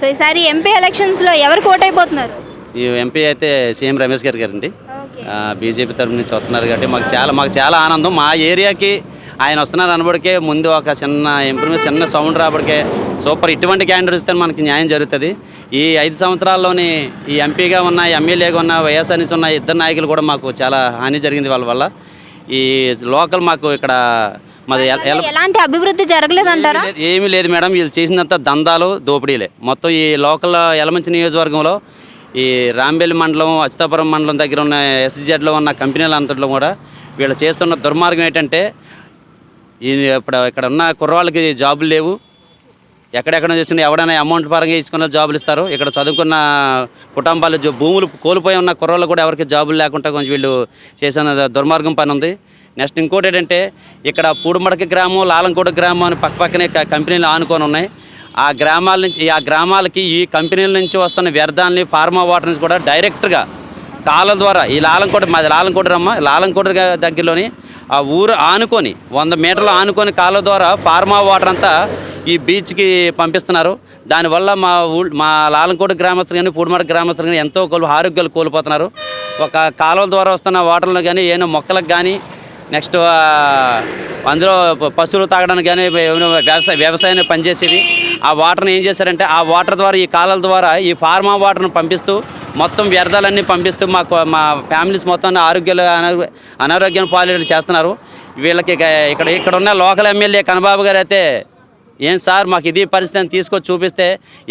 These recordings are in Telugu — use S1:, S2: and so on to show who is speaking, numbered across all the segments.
S1: సో ఈసారి ఎంపీ ఎలక్షన్స్లో ఎవరు కోటైపోతున్నారు
S2: ఈ ఎంపీ అయితే సీఎం రమేష్ గారు గారండి. బీజేపీ తరఫు నుంచి వస్తున్నారు కాబట్టి మాకు చాలా మాకు చాలా ఆనందం. మా ఏరియాకి ఆయన వస్తున్నారు అనబడికే ముందు ఒక చిన్న ఇంప్రూవ్మెంట్ చిన్న సౌండ్ రాబడికే సూపర్. ఇటువంటి క్యాండిడేట్ ఇస్తే మనకి న్యాయం జరుగుతుంది. ఈ ఐదు సంవత్సరాల్లోని ఈ ఎంపీగా ఉన్న ఎమ్మెల్యేగా ఉన్న వైఎస్ఆర్ నుంచి ఉన్న ఇద్దరు నాయకులు కూడా మాకు చాలా హాని జరిగింది వాళ్ళ వల్ల. ఈ లోకల్ మాకు ఇక్కడ మాది ఎల- ఎల-
S1: ఎలాంటి అభివృద్ధి జరగలేదంటారా?
S2: ఏమీ లేదు- ఏమీ లేదు మేడం. వీళ్ళు చేసినంత దందాలు దోపిడీలే. మొత్తం ఈ లోకల్ యలమంచి నియోజకవర్గంలో ఈ రాంబెల్లి మండలం అచితాపురం మండలం దగ్గర ఉన్న ఎస్జెడ్లో ఉన్న కంపెనీలు అంతట్లో కూడా వీళ్ళు చేస్తున్న దుర్మార్గం ఏంటంటే ఈ ఇప్పుడు ఇక్కడ ఉన్న కుర్రవాళ్ళకి జాబులు లేవు. ఎక్కడెక్కడ చేస్తున్న ఎవడైనా అమౌంట్ పరంగా ఇచ్చుకున్న జాబులు ఇస్తారు. ఇక్కడ చదువుకున్న కుటుంబాలు జో- భూములు కోల్పోయి ఉన్న కుర్రోళ్ళు కూడా ఎవరికి జాబులు లేకుండా కొంచెం వీళ్ళు చేసిన దుర్మార్గం పని ఉంది. నెక్స్ట్ ఇంకోటి ఏంటంటే ఇక్కడ పూడిమడక గ్రామం లాలంకోట గ్రామం అని పక్క పక్కనే కంపెనీలు ఆనుకొని ఉన్నాయి. ఆ గ్రామాల నుంచి ఆ గ్రామాలకి ఈ కంపెనీల నుంచి వస్తున్న వ్యర్థాలని ఫార్మా వాటర్ నుంచి కూడా డైరెక్ట్గా కాలం ద్వారా ఈ లాలంకోట మాది లాలంకోట రమ్మ లాలంకోట దగ్గరలోని ఆ ఊరు ఆనుకొని వంద మీటర్లు ఆనుకొని కాలువ ద్వారా ఫార్మా వాటర్ అంతా ఈ బీచ్కి పంపిస్తున్నారు. దానివల్ల మా ఊ మా లాలంకోట గ్రామస్తులు కానీ పూడిమడ గ్రామస్తులు కానీ ఎంతో కోలు ఆరోగ్యాలు కోల్పోతున్నారు. ఒక కాలువ ద్వారా వస్తున్న వాటర్లో కానీ ఏమైనా మొక్కలకు కానీ నెక్స్ట్ అందులో పశువులు తాగడానికి కానీ ఏమైనా వ్యవసాయ వ్యవసాయాన్ని పనిచేసేవి. ఆ వాటర్ని ఏం చేశారంటే ఆ వాటర్ ద్వారా ఈ కాలాల ద్వారా ఈ ఫార్మా వాటర్ను పంపిస్తూ మొత్తం వ్యర్థాలన్నీ పంపిస్తూ మాకు మా ఫ్యామిలీస్ మొత్తం ఆరోగ్యాలు అనారోగ్యం పాలు చేస్తున్నారు. వీళ్ళకి ఇక్కడ ఇక్కడ ఉన్న లోకల్ ఎమ్మెల్యే కనబాబు గారు అయితే ఏం సార్ మాకు ఇది పరిస్థితిని తీసుకొచ్చి చూపిస్తే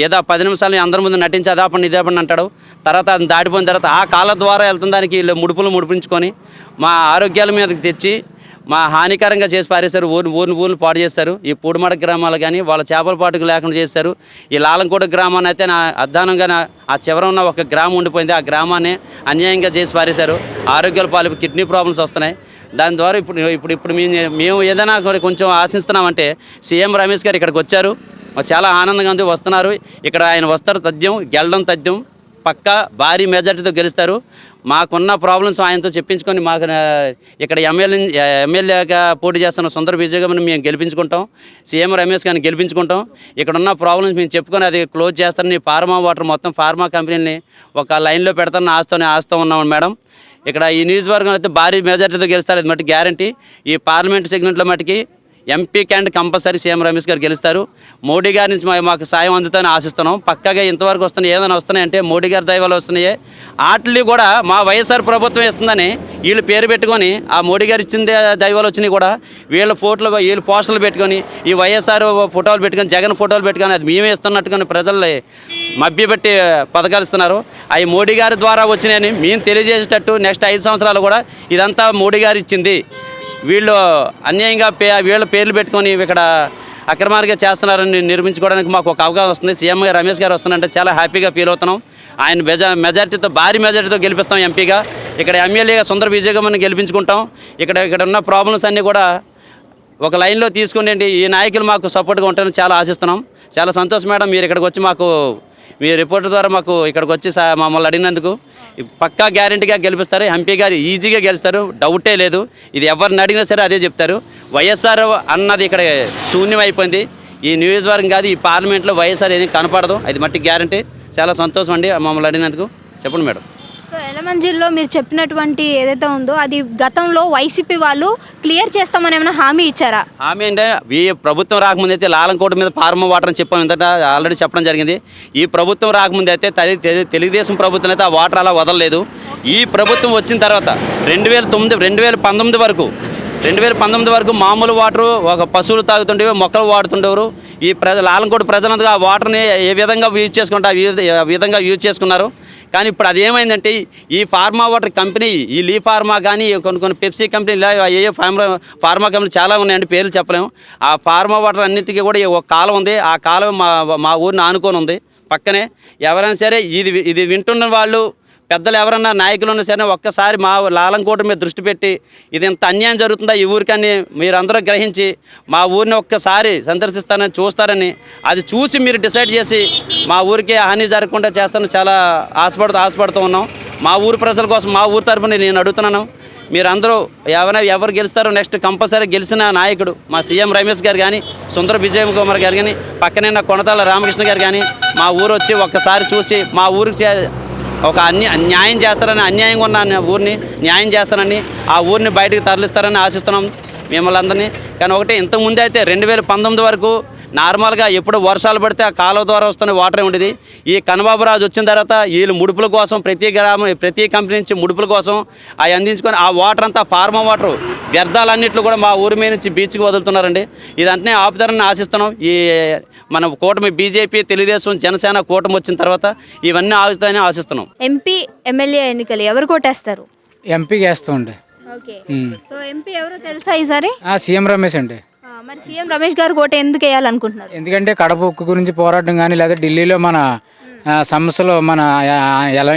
S2: ఏదో పది నిమిషాలు అందరి ముందు నటించి ఇదే పని అంటాడు. తర్వాత అది దాటిపోయిన తర్వాత ఆ కాళ్ళ ద్వారా వెళ్తున్న దానికి వీళ్ళు ముడుపులు ముడిపించుకొని మా ఆరోగ్యాల మీదకి తెచ్చి మా హానికరంగా చేసి పారేశారు. ఊరు ఊరిని ఊర్లు పాడు చేస్తారు ఈ పూడిమడ గ్రామాలు కానీ వాళ్ళ చేపల పాటుకు లేకుండా చేశారు. ఈ లాలంకోట గ్రామాన్ని అయితే నా అధ్వానంగా నా ఆ చివర ఉన్న ఒక గ్రామం ఉండిపోయింది. ఆ గ్రామాన్ని అన్యాయంగా చేసి పారేశారు. ఆరోగ్యాల పాలు కిడ్నీ ప్రాబ్లమ్స్ వస్తున్నాయి. దాని ద్వారా ఇప్పుడు ఇప్పుడు ఇప్పుడు మేము మేము ఏదైనా కొంచెం ఆశిస్తున్నామంటే సీఎం రమేష్ గారు ఇక్కడికి వచ్చారు. చాలా ఆనందంగా ఉంది వస్తున్నారు. ఇక్కడ ఆయన వస్తారు తథ్యం గెలడం తథ్యం. పక్క భారీ మెజార్టీతో గెలుస్తారు. మాకున్న ప్రాబ్లమ్స్ ఆయనతో చెప్పించుకొని మాకు ఇక్కడ ఎమ్మెల్యే ఎమ్మెల్యేగా పోటీ చేస్తున్న సుందర విజయ్ మేము గెలిపించుకుంటాం. సీఎం రమేష్ గారిని గెలిపించుకుంటాం. ఇక్కడ ఉన్న ప్రాబ్లమ్స్ మేము చెప్పుకొని అది క్లోజ్ చేస్తారని ఫార్మా వాటర్ మొత్తం ఫార్మా కంపెనీని ఒక లైన్లో పెడతారని ఆస్తూనే ఆస్తూ ఉన్నాం మేడం. ఇక్కడ ఈ నియోజకవర్గం అయితే భారీ మెజార్టీతో గెలుస్తారు. అది మట్టి గ్యారంటీ ఈ పార్లమెంట్ సెగ్మెంట్లో మటుకి ఎంపీ క్యాండ్ కంపల్సరీ సీఎం రమేష్ గారు గెలుస్తారు. మోడీ గారి నుంచి మా- మాకు సాయం అందుతుందని ఆశిస్తున్నాం. పక్కగా ఇంతవరకు వస్తున్నాయి ఏదైనా వస్తున్నాయంటే మోడీ గారి దయవల్ల వస్తున్నాయి. వాటిని కూడా మా వైఎస్ఆర్ ప్రభుత్వం ఇస్తుందని వీళ్ళు పేరు పెట్టుకొని ఆ మోడీ గారు ఇచ్చింది దైవాలు వచ్చినాయి కూడా. వీళ్ళ ఫోటోలు వీళ్ళు పోస్టర్లు పెట్టుకొని ఈ వైఎస్ఆర్ ఫోటోలు పెట్టుకొని జగన్ ఫోటోలు పెట్టుకొని అది మేమే ఇస్తున్నట్టుగా ప్రజల్ని మభ్యపెట్టి పథకాలు ఇస్తున్నారు అవి మోడీ గారి ద్వారా వచ్చినాయని మేము తెలియజేసేటట్టు నెక్స్ట్ ఐదు సంవత్సరాలు కూడా ఇదంతా మోడీ గారు ఇచ్చింది. వీళ్ళు అన్యాయంగా పే వీళ్ళ పేర్లు పెట్టుకొని ఇక్కడ అక్రమార్గా చేస్తున్నారని నిర్మించుకోవడానికి మాకు ఒక అవగాహన వస్తుంది. సీఎం గారు రమేష్ గారు వస్తున్నారంటే చాలా హ్యాపీగా ఫీల్ అవుతున్నాం. ఆయన మెజా మెజార్టీతో భారీ మెజార్టీతో గెలిపిస్తాం ఎంపీగా. ఇక్కడ ఎమ్మెల్యేగా సుందర విజయగమని గెలిపించుకుంటాం. ఇక్కడ ఇక్కడ ఉన్న ప్రాబ్లమ్స్ అన్నీ కూడా ఒక లైన్లో తీసుకుని ఈ నాయకులు మాకు సపోర్ట్గా ఉంటారని చాలా ఆశిస్తున్నాం. చాలా సంతోషం మేడం మీరు ఇక్కడికి వచ్చి మాకు మీ రిపోర్ట్ ద్వారా మాకు ఇక్కడికి వచ్చి మమ్మల్ని అడిగినందుకు. పక్కా గ్యారంటీగా గెలిపిస్తారు ఎంపీ గారు ఈజీగా గెలుస్తారు డౌటే లేదు. ఇది ఎవరిని అడిగినా సరే అదే చెప్తారు. వైఎస్ఆర్ అన్నది ఇక్కడ శూన్యం అయిపోయింది ఈ నియోజకవర్గం కాదు ఈ పార్లమెంట్లో వైఎస్ఆర్ ఏది కనపడదు. అది మట్టి గ్యారంటీ. చాలా సంతోషం అండి మమ్మల్ని అడిగినందుకు. చెప్పండి మేడం.
S1: సో మీరు చెప్పినటువంటి ఏదైతే ఉందో అది గతంలో వైసీపీ వాళ్ళు క్లియర్ చేస్తామని ఏమైనా హామీ ఇచ్చారా?
S2: హామీ అంటే ఈ ప్రభుత్వం రాకముందు అయితే లాలంకోట మీద ఫార్మ వాటర్ అని చెప్పాం ఇంతట ఆల్రెడీ చెప్పడం జరిగింది. ఈ ప్రభుత్వం రాకముందు అయితే తెలుగుదేశం ప్రభుత్వం అయితే ఆ వాటర్ అలా వదలలేదు. ఈ ప్రభుత్వం వచ్చిన తర్వాత రెండు వేల తొమ్మిది రెండు వేల పంతొమ్మిది వరకు రెండు వేల పంతొమ్మిది వరకు మామూలు వాటర్ ఒక పశువులు తాగుతుండేవి మొక్కలు వాడుతుండేవారు. ఈ ప్రజలు లాలంకోట ప్రజలంతా ఆ వాటర్ని ఏ విధంగా యూజ్ చేసుకుంటారు ఆ విధంగా యూజ్ చేసుకున్నారు? కానీ ఇప్పుడు అది ఏమైందంటే ఈ ఫార్మా వాటర్ కంపెనీ ఈ లీ ఫార్మా కానీ కొన్ని కొన్ని పెప్సీ కంపెనీ ఇలా ఏ ఏ ఫార్మా ఫార్మా కంపెనీ చాలా ఉన్నాయండి పేర్లు చెప్పలేము. ఆ ఫార్మా వాటర్ అన్నిటికీ కూడా ఒక కాలం ఉంది. ఆ కాలం మా మా ఊరిని ఆనుకొని ఉంది. పక్కనే ఎవరైనా సరే ఇది ఇది వింటున్న వాళ్ళు పెద్దలు ఎవరన్నా నాయకులు ఉన్నా సరే ఒక్కసారి మా లాలంకోట మీద దృష్టి పెట్టి ఇది ఇంత అన్యాయం జరుగుతుందా ఈ ఊరికని మీరందరూ గ్రహించి మా ఊరిని ఒక్కసారి సందర్శిస్తారని చూస్తారని అది చూసి మీరు డిసైడ్ చేసి మా ఊరికి హాని జరగకుండా చేస్తాను చాలా ఆశపడుతూ ఆశపడుతూ ఉన్నాం. మా ఊరు ప్రజల కోసం మా ఊరు తరఫున నేను అడుగుతున్నాను. మీరందరూ ఎవరైనా ఎవరు గెలుస్తారో నెక్స్ట్ కంపల్సరీ గెలిచిన నాయకుడు మా సీఎం రమేష్ గారు కానీ సుందర విజయ కుమార్ గారు కానీ పక్కనే ఉన్న కొనతాల రామకృష్ణ గారు కానీ మా ఊరు వచ్చి ఒక్కసారి చూసి మా ఊరికి చే- ఒక అన్య న్యాయం చేస్తారని అన్యాయంగా ఉన్న ఊరిని న్యాయం చేస్తారని ఆ ఊరిని బయటకు తరలిస్తారని ఆశిస్తున్నాం మిమ్మల్ని అందరినీ. కానీ ఒకటి ఇంతకుముందు అయితే రెండు వేల పంతొమ్మిది వరకు నార్మల్గా ఎప్పుడు వర్షాలు పడితే ఆ కాలువ ద్వారా వస్తున్న వాటర్ ఉండేది ఈ కనబాబు రాజు వచ్చిన తర్వాత వీళ్ళు ముడుపుల కోసం ప్రతి గ్రామం ప్రతి కంపెనీ నుంచి ముడుపుల కోసం అవి అందించుకొని ఆ వాటర్ అంతా ఫార్మా వాటర్ వ్యర్థాలన్నింటిలో కూడా మా ఊరి మీద నుంచి బీచ్కి వదులుతున్నారండి. ఇదంటే ఆపుతారని ఆశిస్తున్నాం. ఈ మన కూటమి బీజేపీ తెలుగుదేశం జనసేన కూటమి వచ్చిన తర్వాత ఇవన్నీ ఆగుతాయని ఆశిస్తున్నాం.
S1: ఎంపీ ఎమ్మెల్యే ఎన్నికలు ఎవరు కొట్టేస్తారు?
S3: ఎంపీకి వేస్తూ ఉండే.
S1: సో ఎంపీ ఎవరో తెలుసా ఈసారి?
S3: ఆ, సీఎం రమేష్ అండి.
S1: మరి సీఎం రమేష్ గారు కోట ఎందుకు వేయాలనుకుంటున్నారు?
S3: ఎందుకంటే కడప ఉక్కు గురించి పోరాటం కానీ లేదా ఢిల్లీలో మన సమస్యలు మన ఎలా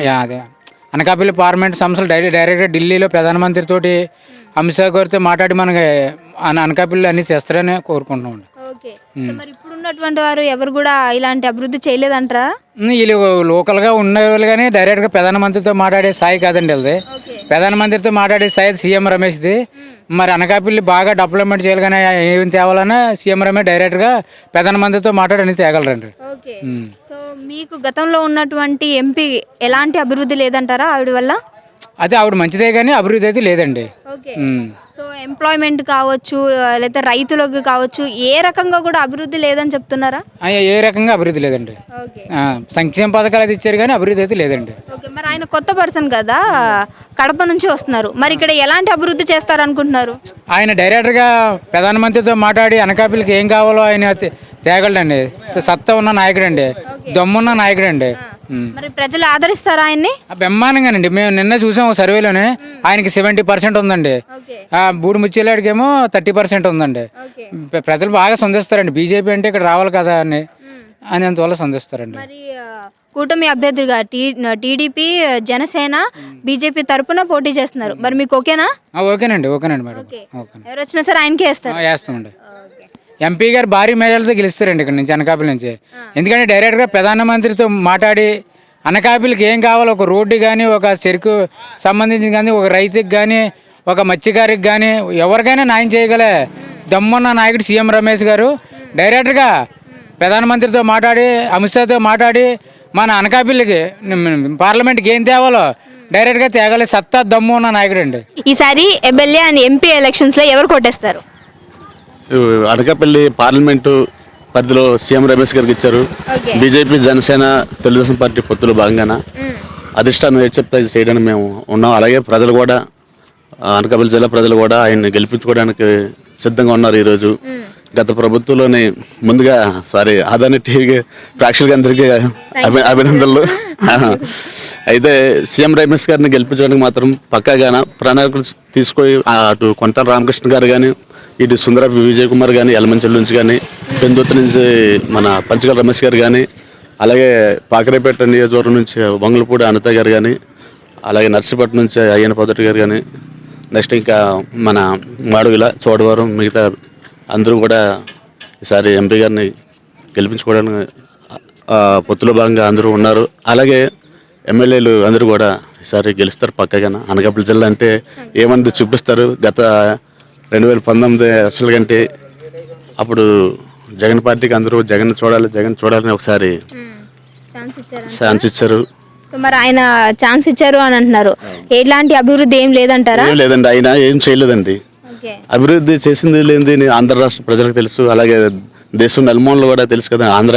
S3: అనకాపల్లి పార్లమెంట్ సమస్యలు డైరెక్ట్ డైరెక్ట్గా ఢిల్లీలో ప్రధానమంత్రితోటి అమిత్ షా గారితో మాట్లాడి మనకి అన- అనకాపల్లి అన్ని చేస్తారని కోరుకుంటున్నాం
S1: ఓకే. సో మరి ఇప్పుడు ఉన్నటువంటి వారు ఎవరు కూడా ఇలాంటి అభివృద్ధి చేయలేదంటారా?
S3: వీళ్ళు లోకల్గా ఉండేవాళ్ళు కానీ డైరెక్ట్గా ప్రధానమంత్రితో మాట్లాడే స్థాయి కాదండి వీళ్ళది.
S1: ఓకే.
S3: ప్రధానమంత్రితో మాట్లాడే స్థాయి సీఎం రమేష్ది. మరి అనకాపల్లి బాగా డెవలప్మెంట్ చేయాలి కానీ ఏం తేవాలన్నా సీఎం రమేష్ డైరెక్ట్గా ప్రధానమంత్రితో మాట్లాడి అన్ని తేగలరండి
S1: సో మీకు గతంలో ఉన్నటువంటి ఎంపీ ఎలాంటి అభివృద్ధి లేదంటారా ఆవిడ వల్ల?
S3: అదే ఆవిడ మంచిదే కానీ అభివృద్ధి అయితే లేదండి.
S1: ఓకే. సో ఎంప్లాయ్మెంట్ కావచ్చు లేదా రైతులకు కావచ్చు ఏ రకంగా కూడా అభివృద్ధి లేదని చెప్తున్నారా?
S3: ఆ, ఏ రకంగా అభివృద్ధి లేదండి. ఆ, సంక్షేమ పథకాలు అయితే ఇచ్చారు కానీ అభివృద్ధి అయితే లేదండి.
S1: ఓకే మరి ఆయన కొత్త పర్సన్ కదా కడప నుంచి వస్తున్నారు. మరి ఇక్కడ ఎలాంటి అభివృద్ధి చేస్తారు అనుకుంటున్నారు
S3: ఆయన డైరెక్టర్గా ప్రధానమంత్రితో మాట్లాడి అనకాపల్లికి ఏం కావాలో ఆయన తే- తేగలడండి సత్తా ఉన్న నాయకుడు అండి దమ్మున్న నాయకుడు అండి
S1: మరి ప్రజలు ఆదరిస్తారా ఆయన్ని?
S3: బ్రహ్మాండంగానండి. మేము నిన్న చూసాం సర్వేలోనే. ఆయనకి సెవెంటీ పర్సెంట్ ఉందండి. బూడి ముచ్చేలాడికేమో థర్టీ పర్సెంట్ ఉందండి. ప్రజలు బాగా సంధిస్తారండి బీజేపీ అంటే ఇక్కడ రావాలి కదా అని. అనేందువల్ల సంధిస్తారండి
S1: మరి ఆ, కూటమి అభ్యర్థిగా టీడీపీ జనసేన బీజేపీ తరపున పోటీ చేస్తున్నారు. మరి మీకు ఓకేనా?
S3: ఓకేనండి ఓకేనండి మేడం.
S1: ఎవరు వచ్చినా సరే ఆయనకే వేస్తారు.
S3: వేస్తామండి. ఎంపీ గారు భారీ మేజాలతో గెలుస్తారండి ఇక్కడ నుంచి అనకాపల్లి నుంచి. ఎందుకంటే డైరెక్ట్గా ప్రధానమంత్రితో మాట్లాడి అనకాపల్లికి ఏం కావాలో? ఒక రోడ్డు కానీ ఒక చెరుకు సంబంధించి కానీ ఒక రైతుకి కానీ ఒక మత్స్యకారికి కానీ ఎవరికైనా న్యాయం చేయగల. దమ్మున్న నాయకుడు సీఎం రమేష్ గారు. డైరెక్ట్గా ప్రధానమంత్రితో మాట్లాడి అమిత్ షాతో మాట్లాడి మన అనకాపల్లికి పార్లమెంట్కి ఏం తేవాలో డైరెక్ట్గా తేగలే సత్తా దమ్ము ఉన్న నాయకుడు అండి
S1: ఈసారి ఎమ్మెల్యే అండ్ ఎంపీ ఎలక్షన్స్లో ఎవరు కొట్టేస్తారు?
S4: అనకాపల్లి పార్లమెంటు పరిధిలో సీఎం రమేష్ గారికి ఇచ్చారు. బీజేపీ జనసేన తెలుగుదేశం పార్టీ పొత్తులో భాగంగాన? అధిష్టానం ఏ చెప్తే చేయడానికి మేము ఉన్నాం. అలాగే ప్రజలు కూడా అనకాపల్లి జిల్లా ప్రజలు కూడా ఆయన్ని గెలిపించుకోవడానికి సిద్ధంగా ఉన్నారు ఈరోజు. గత ప్రభుత్వంలోని ముందుగా సారీ ఆదాని టీవీ ప్రేక్షకులందరికీ అభి అభినందనలు. అయితే సీఎం రమేష్ గారిని గెలిపించడానికి మాత్రం పక్కాగాన? ప్రణాళికలు తీసుకొని అటు కొంతాల రామకృష్ణ గారు కానీ ఇటు సుందర విజయ్ కుమార్ కానీ ఎలమంచల్ నుంచి కానీ పెందుర్తి నుంచి మన పంచగల రమేష్ గారు కానీ అలాగే పాకరేపేట నియోజకవర్గం నుంచి వంగలపూడి అనిత గారు కానీ అలాగే నర్సీపట్నం నుంచి అయ్యన పద్ధతి గారు కానీ నెక్స్ట్ ఇంకా మన మాడుగుల చోడవరం మిగతా అందరూ కూడా ఈసారి ఎంపీ గారిని గెలిపించుకోవడానికి పొత్తులో భాగంగా అందరూ ఉన్నారు. అలాగే ఎమ్మెల్యేలు అందరూ కూడా ఈసారి గెలుస్తారు పక్కగా అనకాపల్లి జిల్లా అంటే ఏమన్నది చూపిస్తారు. గత రెండు వేల పంతొమ్మిది అసలు కంటే అప్పుడు జగన్ పార్టీకి అందరూ జగన్ చూడాలి జగన్ చూడాలని ఒకసారి
S1: ఛాన్స్ ఇచ్చారు.
S4: ఛాన్స్ ఇచ్చారు
S1: సో మరి ఆయన ఛాన్స్ ఇచ్చారు అని అంటున్నారు. ఎలాంటి అభివృద్ధి ఏం లేదంటారా?
S4: ఏం లేదండి ఆయన ఏం చేయలేదండి. అభివృద్ధి చేసింది లేనిది ఆంధ్ర రాష్ట్ర ప్రజలకు తెలుసు అలాగే దేశం నలుమూలలో కూడా తెలుసు కదా. ఆంధ్ర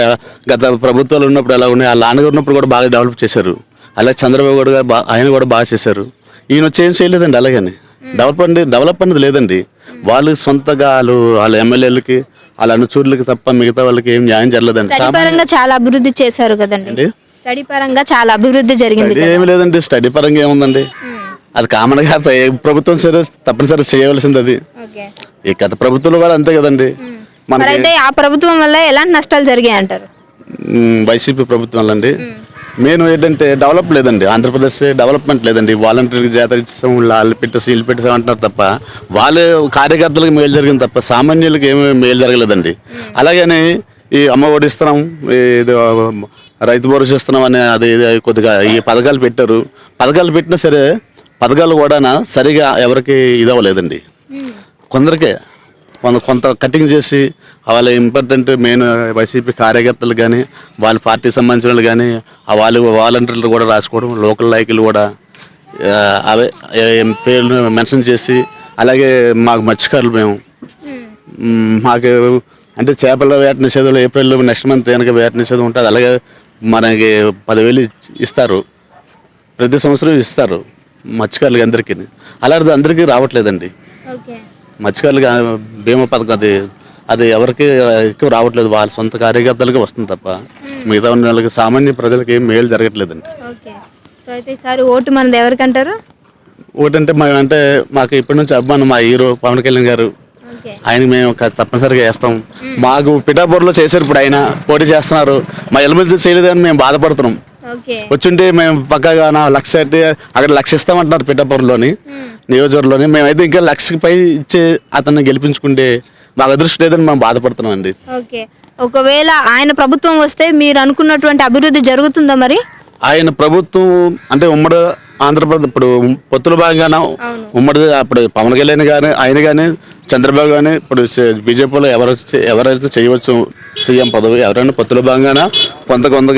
S4: గత ప్రభుత్వాలు ఉన్నప్పుడు ఎలా ఉన్నాయి వాళ్ళ నాన్నగారు ఉన్నప్పుడు కూడా బాగా డెవలప్ చేశారు. అలాగే చంద్రబాబు గారు కూడా ఆయన కూడా బాగా చేశారు. ఈయన వచ్చి ఏం చేయలేదండి అలాగని. డెవలప్ అండి డెవలప్ అనేది లేదండి. వాళ్ళు సొంతగా వాళ్ళు వాళ్ళ ఎమ్మెల్యేలకి వాళ్ళ అనుచరులకి తప్ప మిగతా వాళ్ళకి ఏం న్యాయం జరగలేదండి.
S1: స్టడీ పరంగా చాలా అభివృద్ధి చేశారు కదండి? స్టడీ పరంగా చాలా అభివృద్ధి జరిగింది
S4: ఏమి లేదండి స్టడీ పరంగా ఏముందండి. అది కామన్గా ఏ ప్రభుత్వం సరే తప్పనిసరి చేయవలసింది అది. ఈ గత ప్రభుత్వంలో కూడా అంతే కదండి.
S1: అయితే ఆ ప్రభుత్వం వల్ల ఎలాంటి నష్టాలు జరిగాయి అంటారు
S4: వైసీపీ ప్రభుత్వం అండి మెయిన్ ఏంటంటే డెవలప్ లేదండి. ఆంధ్రప్రదేశ్ డెవలప్మెంట్ లేదండి. వాలంటీర్కి జాతర ఇచ్చాం వాళ్ళు పెట్టేసి వీళ్ళు పెట్టేసాం అంటున్నారు తప్ప వాళ్ళే కార్యకర్తలకు మేలు జరిగింది తప్ప సామాన్యులకి ఏమీ మేలు జరగలేదండి. అలాగని ఈ అమ్మ ఒడి ఇస్తున్నాం ఇది రైతు భరోసా ఇస్తున్నాం అని అది కొద్దిగా ఈ పథకాలు పెట్టారు. పథకాలు పెట్టినా సరే పథకాలు కూడా సరిగా ఎవరికి ఇది అవ్వలేదండి. కొందరికే కొంత కొంత కటింగ్ చేసి వాళ్ళ ఇంపార్టెంట్ మెయిన్ వైసీపీ కార్యకర్తలు కానీ వాళ్ళ పార్టీకి సంబంధించిన వాళ్ళు కానీ ఆ వాళ్ళు వాలంటీర్లు కూడా రాసుకోవడం లోకల్ నాయకులు కూడా అవే పేర్లు మెన్షన్ చేసి అలాగే మాకు మత్స్యకారులు మేము. మ్, మాకు అంటే చేపల వేట నిషేధం ఏప్రిల్ నెక్స్ట్ మంత్ కనుక వేట నిషేధం ఉంటుంది. అలాగే మనకి పదివేలు ఇస్తారు. ప్రతి సంవత్సరం ఇస్తారు మత్స్యకారులకి అందరికీ అలాంటిది అందరికీ రావట్లేదండి. ఆ బీమా పథకం అది అది ఎవరికి ఎక్కువ రావట్లేదు. వాళ్ళ సొంత కార్యకర్తలకి వస్తుంది తప్ప. మిగతా ఉన్న వాళ్ళకి సామాన్య ప్రజలకి ఏం మేలు జరగట్లేదండి.
S1: ఓకే. సో అయితే ఈసారి ఓటు మనది ఎవరికంటారు?
S4: ఒకటంటే మేము అంటే మాకు ఇప్పటి నుంచి అభిమానం మా హీరో పవన్ కళ్యాణ్ గారు.
S1: ఓకే.
S4: ఆయన మేము క- తప్పనిసరిగా వేస్తాం. మాకు పిఠాపూర్లో చేశారు ఇప్పుడు ఆయన పోటీ చేస్తున్నారు. మా ఎలిమెంట్స్ చేయలేదని మేము బాధపడుతున్నాం. వచ్చుంటే మేము పక్కగా నా లక్ష అంటే అక్కడ లక్ష ఇస్తామంటున్నారు పిఠాపూర్లోని నియోజకవర్గంలోని. మేమైతే ఇంకా లక్షకి పై ఇచ్చి అతన్ని గెలిపించుకుంటే మాకు అదృష్టం లేదని మేము బాధపడుతున్నాం అండి
S1: ఓకే. ఒకవేళ ఆయన ప్రభుత్వం వస్తే మీరు అనుకున్నటువంటి అభివృద్ధి జరుగుతుందా మరి?
S4: ఆయన ప్రభుత్వం అంటే ఉమ్మడి ఆంధ్రప్రదేశ్ ఇప్పుడు పొత్తుల భాగంగాన ఉమ్మడి అప్పుడు పవన్ కళ్యాణ్ కానీ ఆయన కానీ చంద్రబాబు కానీ ఇప్పుడు బీజేపీలో ఎవరు ఎవరైతే చేయవచ్చు సీఎం పదవి ఎవరైనా పొత్తుల భాగంగాన కొంత కొంత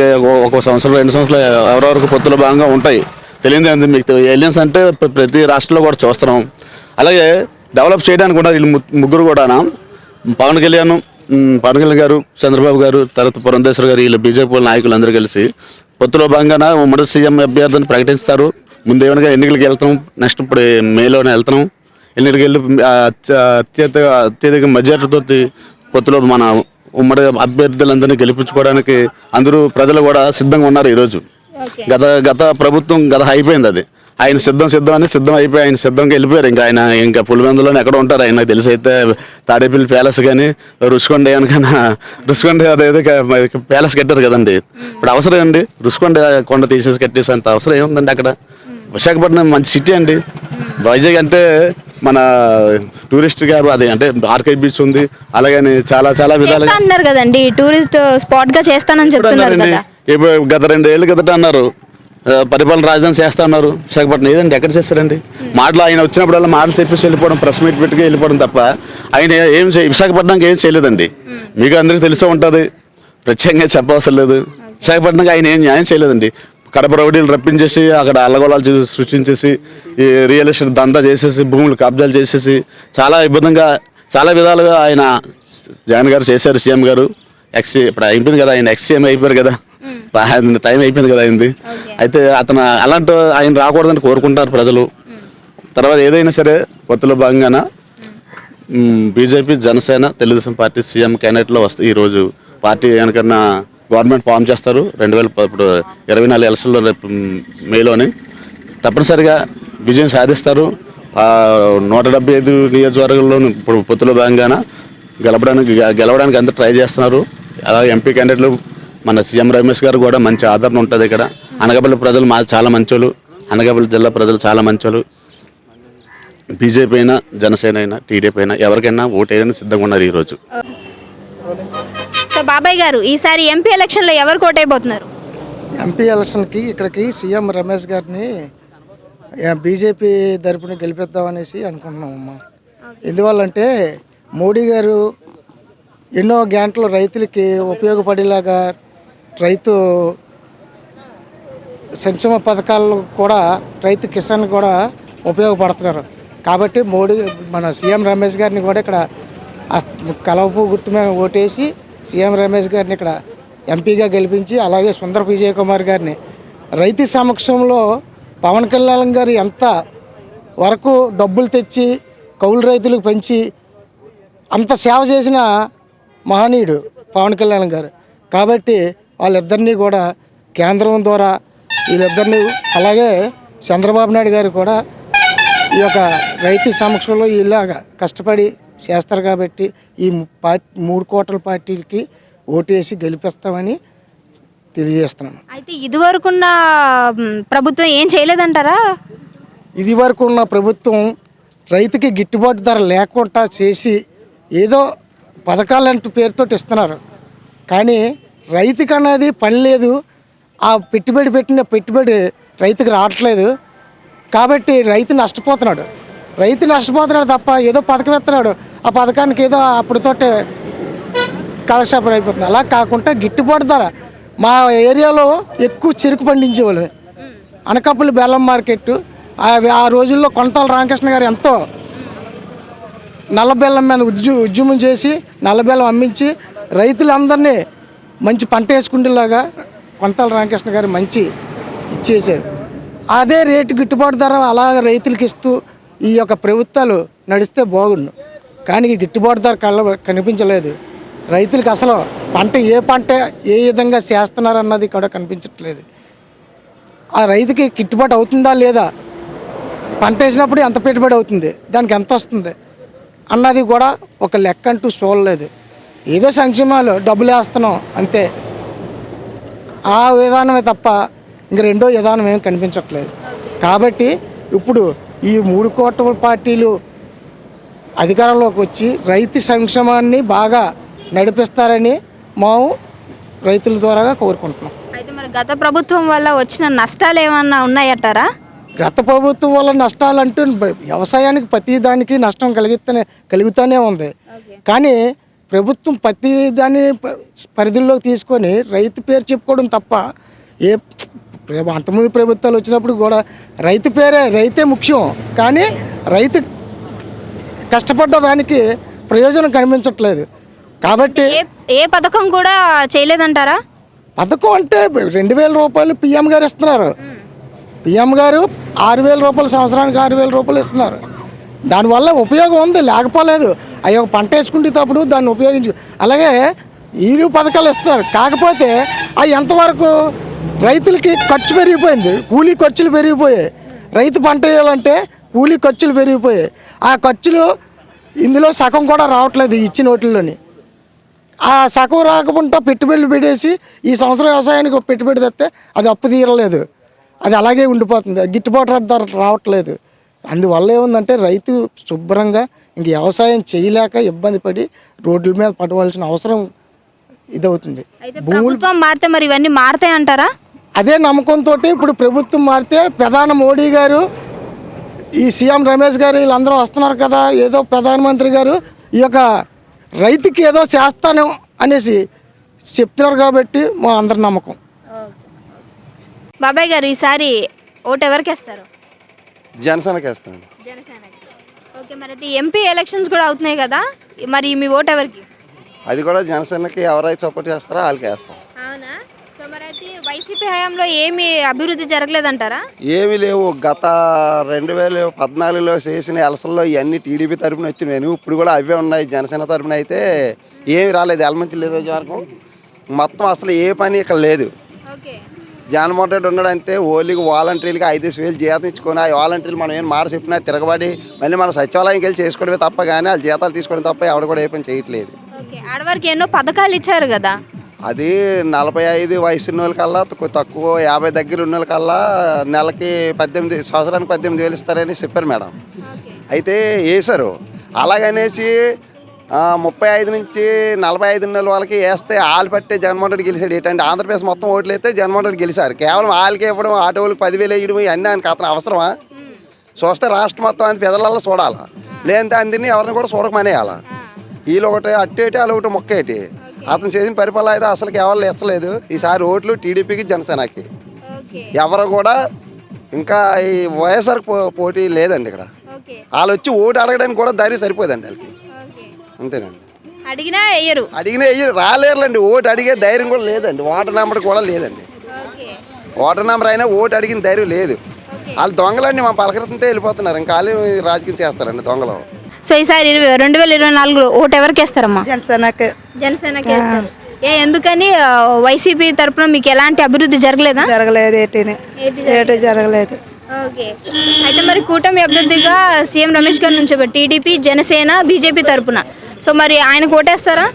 S4: ఒక సంవత్సరం రెండు సంవత్సరాలు ఎవరెవరికి పొత్తుల భాగంగా ఉంటాయి? తెలియదు మీకు. ఏలియన్స్ అంటే ప్ర- ప్రతి రాష్ట్రంలో కూడా చూస్తున్నాం. అలాగే డెవలప్ చేయడానికి కూడా వీళ్ళు ముగ్గురు కూడా పవన్ కళ్యాణ్ పవన్ కళ్యాణ్ గారు చంద్రబాబు గారు తర్వాత పురంధేశ్వర్ గారు వీళ్ళు బీజేపీ నాయకులు అందరూ కలిసి పొత్తులో భాగంగా ఉమ్మడి సీఎం అభ్యర్థిని ప్రకటిస్తారు. ముందు ఏమనగా ఎన్నికలకు వెళ్తున్నాం నెక్స్ట్ ఇప్పుడు మేలోనే వెళ్తున్నాం. ఎన్నికలకు వెళ్ళి అత్యధిక అత్యధిక మెజార్టీతో పొత్తులో మన ఉమ్మడి అభ్యర్థులందరినీ గెలిపించుకోవడానికి అందరూ ప్రజలు కూడా సిద్ధంగా ఉన్నారు ఈరోజు. గత గత ప్రభుత్వం గత అయిపోయింది అది. ఆయన సిద్ధం సిద్ధం అని సిద్ధం అయిపోయి ఆయన సిద్ధంగా వెళ్ళిపోయారు. ఇంకా ఆయన ఇంకా పులివెందులోనే ఎక్కడ ఉంటారు. ఆయన తెలిసి అయితే తాడేపల్లి ప్యాలెస్ కానీ రుషికొండ కన్నా రుషికొండ అదేదో ప్యాలెస్ కట్టారు కదండి. ఇప్పుడు అవసరం అండి రుషికొండ కొండ తీసేసి కట్టేసి అంత అవసరం ఏముందండి అక్కడ? విశాఖపట్నం మంచి సిటీ అండి. వైజాగ్ అంటే మన టూరిస్ట్గా అది అంటే ఆర్కే బీచ్ ఉంది. అలాగని చాలా చాలా విధాలుగా
S1: అన్నారు కదండి. టూరిస్ట్ స్పాట్గా చేస్తానని చెప్తున్నారు. కదా.
S4: ఇప్పుడు గత రెండు ఏళ్ళు కిందట అన్నారు. పరిపాలన రాజధాని చేస్తా అన్నారు. విశాఖపట్నం ఏదండి? ఎక్కడ చేస్తారండి? మాటలు ఆయన వచ్చినప్పుడల్లా మాటలు చెప్పేసి వెళ్ళిపోవడం ప్రెస్ మీట్ పెట్టుకు వెళ్ళిపోవడం తప్ప ఆయన ఏం విశాఖపట్నంకి ఏం చేయలేదండి. మీకు అందరికీ తెలిసే ఉంటుంది. ప్రత్యేకంగా చెప్పవసరం లేదు. విశాఖపట్నంకి ఆయన ఏం న్యాయం చేయలేదండి. కడప రౌడీలు రప్పించేసి అక్కడ అల్లగోళాలు చేసి సృష్టించేసి ఈ రియల్ ఎస్టేట్ దందా చేసేసి భూములు కబ్జాలు చేసేసి చాలా ఇబ్బందిగా చాలా విధాలుగా ఆయన జగన్ గారు చేశారు సీఎం గారు. ఎక్స్ ఇప్పుడు అయిపోయింది కదా ఆయన ఎక్స్ సీఎం అయిపోయారు కదా. ఆయన టైం అయిపోయింది కదా అయింది. అయితే అతను అలాంటి ఆయన రాకూడదని కోరుకుంటారు ప్రజలు. తర్వాత ఏదైనా సరే పొత్తులో భాగంగాన BJP Janasena Telugu Desam party CM క్యాండిడేట్లో వస్తే ఈరోజు పార్టీ వెనకన్నా గవర్నమెంట్ ఫామ్ చేస్తారు. రెండు వేల ఇప్పుడు ఇరవై నాలుగు ఎలక్షన్లో రేపు మేలోనే తప్పనిసరిగా విజయం సాధిస్తారు. నూట డెబ్బై ఐదు నియోజకవర్గంలో ఇప్పుడు పొత్తులో భాగంగాన గెలవడానికి గెలవడానికి అందరూ ట్రై చేస్తున్నారు. అలాగే ఎంపీ క్యాండిడేట్లు మన సీఎం రమేష్ గారు కూడా మంచి ఆదరణ ఉంటుంది ఇక్కడ. అనగపల్లి ప్రజలు మా చాలా మంచోళ్ళు. అనగపల్లి జిల్లా ప్రజలు చాలా మంచోళ్ళు. బీజేపీ అయినా జనసేన అయినా టీడీపీ అయినా ఎవరికైనా ఓటేయడానికి సిద్ధంగా ఉన్నారు ఈరోజు.
S1: బాబాయ్ గారు ఈసారి ఎంపీ ఎలక్షన్లో ఎవరు కోటైపోతున్నారు?
S5: ఎంపీ ఎలక్షన్కి ఇక్కడికి సీఎం రమేష్ గారిని బీజేపీ తరపున గెలిపిద్దామనేసి అనుకుంటున్నామమ్మా. ఎందువల్లంటే మోడీ గారు ఎన్నో గంటలు రైతులకి ఉపయోగపడేలాగా రైతు సంక్షేమ పథకాలు కూడా రైతు కిసాన్ కూడా ఉపయోగపడుతున్నారు. కాబట్టి మోడీ మన సీఎం రమేష్ గారిని కూడా ఇక్కడ కలవపు గుర్తు మీద ఓటేసి సీఎం రమేష్ గారిని ఇక్కడ ఎంపీగా గెలిపించి అలాగే సుందర విజయ్ కుమార్ గారిని. రైతు సమక్షంలో పవన్ కళ్యాణ్ గారు ఎంత వరకు డబ్బులు తెచ్చి కౌలు రైతులకు పెంచి అంత సేవ చేసిన మహనీయుడు పవన్ కళ్యాణ్ గారు. కాబట్టి వాళ్ళిద్దరినీ కూడా కేంద్రం ద్వారా వీళ్ళిద్దరినీ అలాగే చంద్రబాబు నాయుడు గారు కూడా ఈ యొక్క రైతు సమక్షంలో ఇలాగ కష్టపడి చేస్తారు కాబట్టి ఈ పార్టీ మూడు కోట్ల పార్టీలకి ఓటేసి గెలిపిస్తామని తెలియజేస్తున్నాను.
S1: అయితే ఇదివరకున్న ప్రభుత్వం ఏం చేయలేదంటారా?
S5: ఇది వరకు ఉన్న ప్రభుత్వం రైతుకి గిట్టుబాటు ధర లేకుండా చేసి ఏదో పథకాలంటూ పేరుతో ఇస్తున్నారు. కానీ రైతుకి అన్నది పని లేదు. ఆ పెట్టుబడి పెట్టిన పెట్టుబడి రైతుకి రావట్లేదు. కాబట్టి రైతు నష్టపోతున్నాడు. రైతు నష్టపోతున్నాడు తప్ప ఏదో పథకం ఇస్తున్నాడు. ఆ పథకానికి ఏదో అప్పటితోటే కాలక్షేపం అయిపోతుంది. అలా కాకుండా గిట్టుబాటు ధర. మా ఏరియాలో ఎక్కువ చెరుకు పండించేవాళ్ళు అనకాపల్లి బెల్లం మార్కెట్ ఆ- రోజుల్లో కొనతాల రామకృష్ణ గారు ఎంతో నల్ల బెల్లం మీద ఉద్యు ఉద్యమం చేసి నల్ల బెల్లం అమ్మించి రైతులందరినీ మంచి పంట వేసుకుండేలాగా కొంతాల రామకృష్ణ గారు మంచి ఇచ్చేసారు అదే రేటు గిట్టుబాటు ధర అలాగ రైతులకు ఇస్తూ ఈ యొక్క ప్రభుత్వాలు నడిస్తే బాగుండు. కానీ గిట్టుబాటు ధర కళ్ళ కనిపించలేదు. రైతులకు అసలు పంట ఏ పంట ఏ విధంగా చేస్తున్నారు అన్నది కూడా కనిపించట్లేదు. ఆ రైతుకి గిట్టుబాటు అవుతుందా లేదా? పంట వేసినప్పుడు ఎంత పెట్టుబడి అవుతుంది? దానికి ఎంత వస్తుంది? అన్నది కూడా ఒక లెక్క అంటూ చూడలేదు. ఏదో సంక్షేమాలు డబ్బులు వేస్తున్నాం అంతే. ఆ విధానమే తప్ప ఇంక రెండో విధానం ఏం కనిపించట్లేదు. కాబట్టి ఇప్పుడు ఈ మూడు కోట్ల పార్టీలు అధికారంలోకి వచ్చి రైతు సంక్షేమాన్ని బాగా నడిపిస్తారని మేము రైతుల ద్వారా కోరుకుంటున్నాం.
S1: అయితే మరి గత ప్రభుత్వం వల్ల వచ్చిన నష్టాలు ఏమన్నా ఉన్నాయంటారా?
S5: గత ప్రభుత్వం వల్ల నష్టాలు అంటూ వ్యవసాయానికి ప్రతి దానికి నష్టం కలిగితేనే కలుగుతూనే ఉంది. కానీ ప్రభుత్వం ప్రతి దాన్ని ప- పరిధిలోకి తీసుకొని రైతు పేరు చెప్పుకోవడం తప్ప ఏ అంతకుముందు ప్రభుత్వాలు వచ్చినప్పుడు కూడా రైతు పేరే రైతే ముఖ్యం. కానీ రైతు కష్టపడ్డ దానికి ప్రయోజనం కనిపించట్లేదు. కాబట్టి
S1: ఏ పథకం కూడా చేయలేదంటారా?
S5: పథకం అంటే రెండు వేల రూపాయలు పిఎం గారు ఇస్తున్నారు. పిఎం గారు ఆరు వేల రూపాయలు సంవత్సరానికి ఆరు వేల రూపాయలు ఇస్తున్నారు. దానివల్ల ఉపయోగం ఉంది లేకపోలేదు. అవి ఒక పంట వేసుకుంటేటప్పుడు దాన్ని ఉపయోగించు అలాగే ఈరు పథకాలు ఇస్తున్నారు. కాకపోతే అవి ఎంతవరకు రైతులకి ఖర్చు పెరిగిపోయింది కూలీ ఖర్చులు పెరిగిపోయాయి. రైతు పంట వేయాలంటే కూలీ ఖర్చులు పెరిగిపోయాయి. ఆ ఖర్చులు ఇందులో సగం కూడా రావట్లేదు ఇచ్చిన ఓట్లలోని ఆ సగం రాకుండా పెట్టుబడులు పెట్టేసి ఈ సంవత్సరం వ్యవసాయానికి పెట్టుబడి తెస్తే అది అప్పు తీరలేదు. అది అలాగే ఉండిపోతుంది. గిట్టుబాటు ధర రావట్లేదు. అందువల్ల ఏముందంటే రైతు శుభ్రంగా ఇంక వ్యవసాయం చేయలేక ఇబ్బంది పడి రోడ్ల మీద పడవలసిన అవసరం ఇదవుతుంది.
S1: ప్రభుత్వం మారితే మరి ఇవన్నీ మారుతాయి అంటారా
S5: అదే నమ్మకంతో ఇప్పుడు ప్రభుత్వం మారితే ప్రధాని మోడీ గారు ఈ సీఎం రమేష్ గారు వీళ్ళందరూ వస్తున్నారు కదా ఏదో ప్రధానమంత్రి గారు ఈ యొక్క రైతుకి ఏదో చేస్తాను అనేసి చెప్తున్నారు కాబట్టి మా అందరి నమ్మకం.
S1: బాబాయ్ గారు ఈసారి ఓటు ఎవరికి వేస్తారు?
S6: జనసేనకి
S1: జనసేనకి. ఓకే మరి ఎంపీ ఎలక్షన్స్ కూడా అవుతున్నాయి కదా మరి మీ ఓటు ఎవరికి?
S6: అది కూడా జనసేనకి ఎవరైతే సపోర్ట్ చేస్తారో వాళ్ళకి వేస్తాం.
S1: అవునా? సో మరి అయితే వైసీపీ హయాంలో ఏమి అభివృద్ధి జరగలేదంటారా?
S6: ఏమీ లేవు. గత రెండు వేల పద్నాలుగులో చేసిన ఎలసల్లో ఇవన్నీ టీడీపీ తరపున వచ్చినాయి ఇప్పుడు కూడా అవే ఉన్నాయి. జనసేన తరపున అయితే ఏమి రాలేదు. ఎలమంచి నియోజకవర్గం మొత్తం అసలు ఏ పని ఇక్కడ లేదు. జగన్మోహన్ రెడ్డి ఉన్నాడు అంతే ఓన్లీకి వాలంటీర్లకి ఐదు వేలు జీతం ఇచ్చుకొని ఆ వాలంటీర్లు మనం ఏం మాట చెప్పినా తిరగబడి మళ్ళీ మన సచివాలయంకి వెళ్ళి చేసుకోవడమే తప్ప కానీ వాళ్ళు జీతాలు తీసుకోవడం తప్ప ఎవడు కూడా ఏ పని చేయట్లేదు.
S1: ఆడవారికి ఎన్నో పథకాలు ఇచ్చారు కదా.
S6: అది నలభై ఐదు వయసు ఉన్న వాళ్ళకల్లా తక్కువ- యాభై దగ్గర ఉన్న వాళ్ళకల్లా నెలకి పద్దెనిమిది సంవత్సరానికి పద్దెనిమిది వేలు ఇస్తారని చెప్పారు మేడం. అయితే వేశారు అలాగనేసి ముప్పై ఐదు నుంచి నలభై ఐదు నెలల వాళ్ళకి వేస్తే ఆలు పట్టే జగన్మోహన్ రెడ్డి గెలిచాడు. ఏంటంటే ఆంధ్రప్రదేశ్ మొత్తం ఓట్లు అయితే జగన్మోహన్ రెడ్డి గెలిచారు. కేవలం వాళ్ళకి ఇవ్వడం ఆటో వాళ్ళకి పదివేలు వేయడం ఇవన్నీ ఆయనకి అతను అవసరమా? చూస్తే రాష్ట్రం మొత్తం అని పెదలలో చూడాలా. లేదంటే అందరినీ ఎవరిని కూడా చూడకమనేయాలా? వీళ్ళు ఒకటి అట్టేటి వాళ్ళు ఒకటి మొక్కేటి. అతను చేసిన పరిపాలన అయితే అసలు కేవలం ఇచ్చలేదు ఈసారి ఓట్లు టీడీపీకి జనసేనకి. ఎవరు కూడా ఇంకా ఈ వైఎస్ఆర్ పోటీ లేదండి ఇక్కడ. వాళ్ళు వచ్చి ఓటు అడగడానికి కూడా ధైర్యం సరిపోదండి వాళ్ళకి. అంతేనండి.
S1: అడిగినా వేయరు.
S6: అడిగిన వెయ్యి రాలేరులేండి. ఓటు అడిగే ధైర్యం కూడా లేదండి. ఓటర్ నెంబర్ కూడా లేదండి. ఓటర్ నెంబర్ అయినా ఓటు అడిగిన ధైర్యం లేదు. వాళ్ళు దొంగలండి మా పలకరితంతో వెళ్ళిపోతున్నారు. ఇంకా వాళ్ళు రాజకీయం చేస్తారండి దొంగలు.
S1: సో ఈసారి ఇరవై రెండు వేల ఇరవై నాలుగులో ఓటు ఎవరికి వేస్తారమ్మా?
S7: జనసేనకి.
S1: జనసేనకి వేస్తారు. ఏ ఎందుకని ఆ, వైసీపీ తరపున మీకు ఎలాంటి అభివృద్ధి జరగలేదా?
S7: జరగలేదు ఏటీని
S1: ఏటి
S7: జరగలేదు.
S1: ఓకే. అయితే మరి కూటమి అభ్యర్థిగా సీఎం రమేష్ గారు నుంచి టీడీపీ జనసేన బీజేపీ తరపున. సో మరి ఆయన ఓటేస్తారా?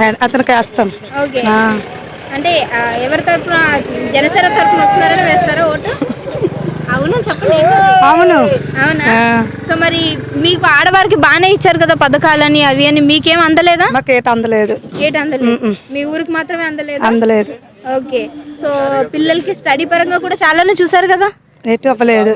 S7: ఆయన అతనికి వేస్తాం.
S1: ఓకే.
S7: ఆ.
S1: అంటే ఆ, ఎవరి తరపున జనసేన తరపున వస్తున్నారని వేస్తారా ఓటు? అవును చెప్పండి.
S7: అవును.
S1: అవునా. సో మరి మీకు ఆడవారికి బాగానే ఇచ్చారు కదా పథకాలని అవి అని మీకేం అందలేదా?
S7: మాకు ఏట అందలేదు.
S1: ఏంటి అందలేదు. మీ ఊరికి మాత్రమే అందలేదు?
S7: అందలేదు.
S1: ఓకే. సో పిల్లలకి స్టడీ పరంగా కూడా చాలానే చూసారు కదా?
S7: ఏటి అవ్వలేదు.